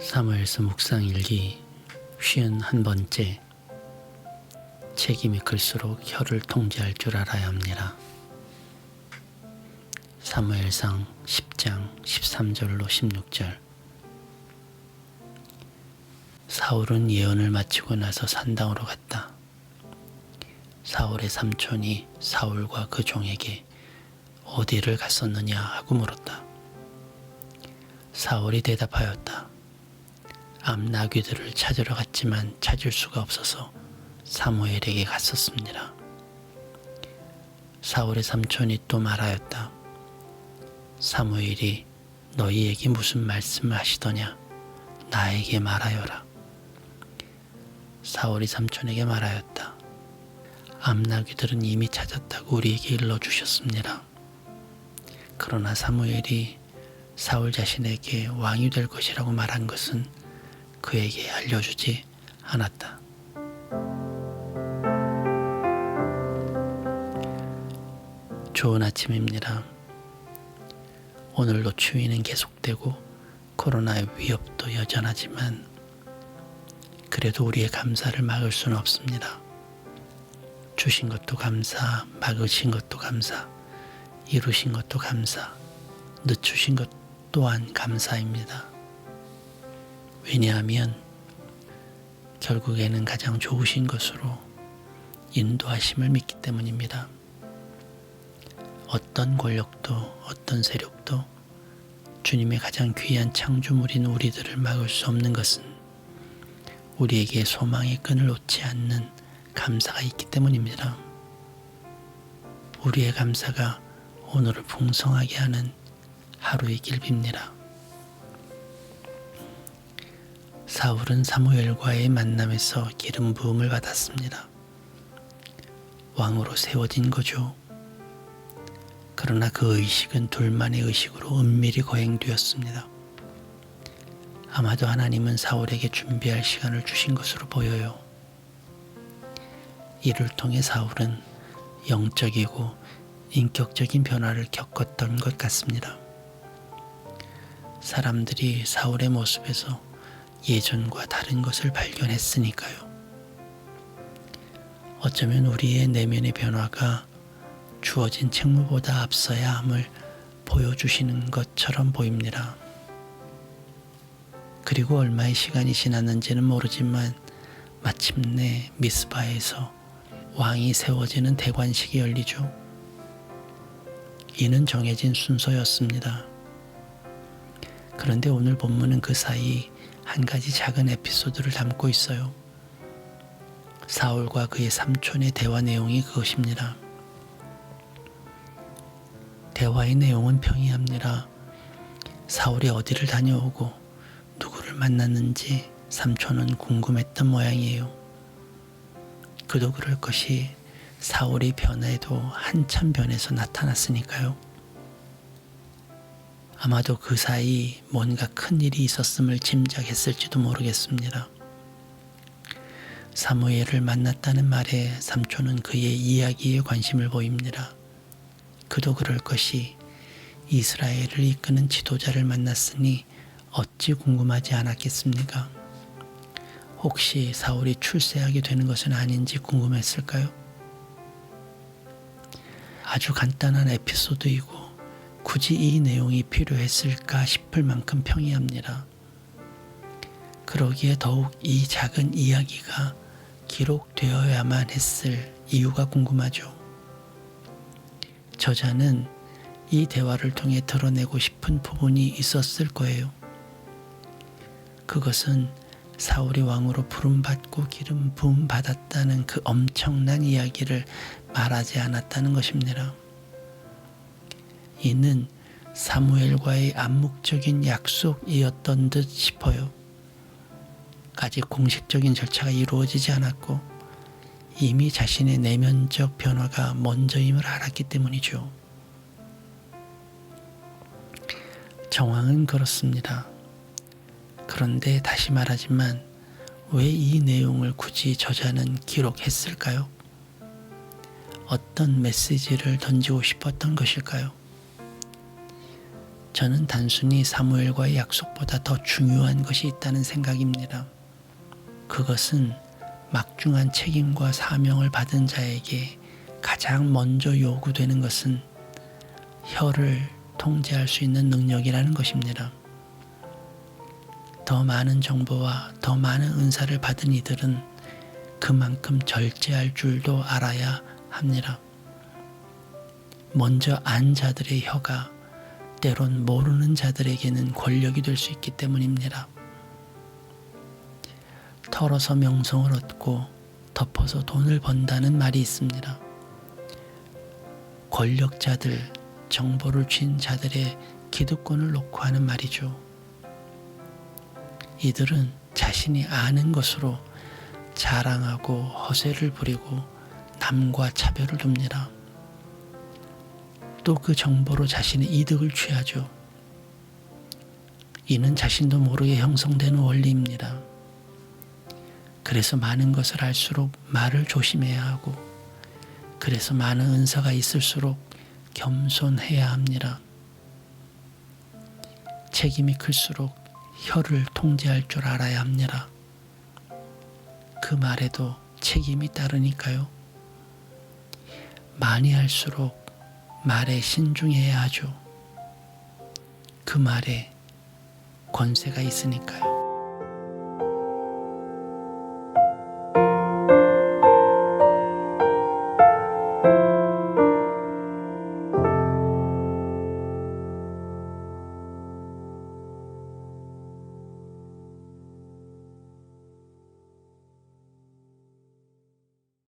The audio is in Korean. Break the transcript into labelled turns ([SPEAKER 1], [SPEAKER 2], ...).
[SPEAKER 1] 사무엘서 묵상 일기 쉬운 한 번째 책임이 클수록 혀를 통제할 줄 알아야 합니다. 사무엘상 10장 13절로 16절 사울은 예언을 마치고 나서 산당으로 갔다. 사울의 삼촌이 사울과 그 종에게 어디를 갔었느냐 하고 물었다. 사울이 대답하였다. 암나귀들을 찾으러 갔지만 찾을 수가 없어서 사무엘에게 갔었습니다. 사울의 삼촌이 또 말하였다. 사무엘이 너희에게 무슨 말씀을 하시더냐? 나에게 말하여라. 사울이 삼촌에게 말하였다. 암나귀들은 이미 찾았다고 우리에게 일러주셨습니다. 그러나 사무엘이 사울 자신에게 왕이 될 것이라고 말한 것은 그에게 알려주지 않았다. 좋은 아침입니다. 오늘도 추위는 계속되고 코로나의 위협도 여전하지만 그래도 우리의 감사를 막을 수는 없습니다. 주신 것도 감사, 막으신 것도 감사, 이루신 것도 감사, 늦추신 것 또한 감사입니다. 왜냐하면 결국에는 가장 좋으신 것으로 인도하심을 믿기 때문입니다. 어떤 권력도 어떤 세력도 주님의 가장 귀한 창조물인 우리들을 막을 수 없는 것은 우리에게 소망의 끈을 놓지 않는 감사가 있기 때문입니다. 우리의 감사가 오늘을 풍성하게 하는 하루이길 빕니다. 사울은 사무엘과의 만남에서 기름 부음을 받았습니다. 왕으로 세워진 거죠. 그러나 그 의식은 둘만의 의식으로 은밀히 거행되었습니다. 아마도 하나님은 사울에게 준비할 시간을 주신 것으로 보여요. 이를 통해 사울은 영적이고 인격적인 변화를 겪었던 것 같습니다. 사람들이 사울의 모습에서 예전과 다른 것을 발견했으니까요. 어쩌면 우리의 내면의 변화가 주어진 책무보다 앞서야 함을 보여주시는 것처럼 보입니다. 그리고 얼마의 시간이 지났는지는 모르지만 마침내 미스바에서 왕이 세워지는 대관식이 열리죠. 이는 정해진 순서였습니다. 그런데 오늘 본문은 그 사이 한 가지 작은 에피소드를 담고 있어요. 사울과 그의 삼촌의 대화 내용이 그것입니다. 대화의 내용은 평이합니다. 사울이 어디를 다녀오고 누구를 만났는지 삼촌은 궁금했던 모양이에요. 그도 그럴 것이 사울이 변해도 한참 변해서 나타났으니까요. 아마도 그 사이 뭔가 큰 일이 있었음을 짐작했을지도 모르겠습니다. 사무엘을 만났다는 말에 삼촌은 그의 이야기에 관심을 보입니다. 그도 그럴 것이 이스라엘을 이끄는 지도자를 만났으니 어찌 궁금하지 않았겠습니까? 혹시 사울이 출세하게 되는 것은 아닌지 궁금했을까요? 아주 간단한 에피소드이고 굳이 이 내용이 필요했을까 싶을 만큼 평이합니다. 그러기에 더욱 이 작은 이야기가 기록되어야만 했을 이유가 궁금하죠. 저자는 이 대화를 통해 드러내고 싶은 부분이 있었을 거예요. 그것은 사울이 왕으로 부름받고 기름 부음 받았다는 그 엄청난 이야기를 말하지 않았다는 것입니다. 이는 사무엘과의 암묵적인 약속이었던 듯 싶어요. 아직 공식적인 절차가 이루어지지 않았고 이미 자신의 내면적 변화가 먼저임을 알았기 때문이죠. 정황은 그렇습니다. 그런데 다시 말하지만 왜 이 내용을 굳이 저자는 기록했을까요? 어떤 메시지를 던지고 싶었던 것일까요? 저는 단순히 사무엘과의 약속보다 더 중요한 것이 있다는 생각입니다. 그것은 막중한 책임과 사명을 받은 자에게 가장 먼저 요구되는 것은 혀를 통제할 수 있는 능력이라는 것입니다. 더 많은 정보와 더 많은 은사를 받은 이들은 그만큼 절제할 줄도 알아야 합니다. 먼저 안 자들의 혀가 때론 모르는 자들에게는 권력이 될 수 있기 때문입니다. 털어서 명성을 얻고 덮어서 돈을 번다는 말이 있습니다. 권력자들, 정보를 쥔 자들의 기득권을 놓고 하는 말이죠. 이들은 자신이 아는 것으로 자랑하고 허세를 부리고 남과 차별을 둡니다. 또 그 정보로 자신의 이득을 취하죠. 이는 자신도 모르게 형성되는 원리입니다. 그래서 많은 것을 알수록 말을 조심해야 하고, 그래서 많은 은사가 있을수록 겸손해야 합니다. 책임이 클수록 혀를 통제할 줄 알아야 합니다. 그 말에도 책임이 따르니까요. 많이 할수록 말에 신중해야 하죠. 그 말에 권세가 있으니까요.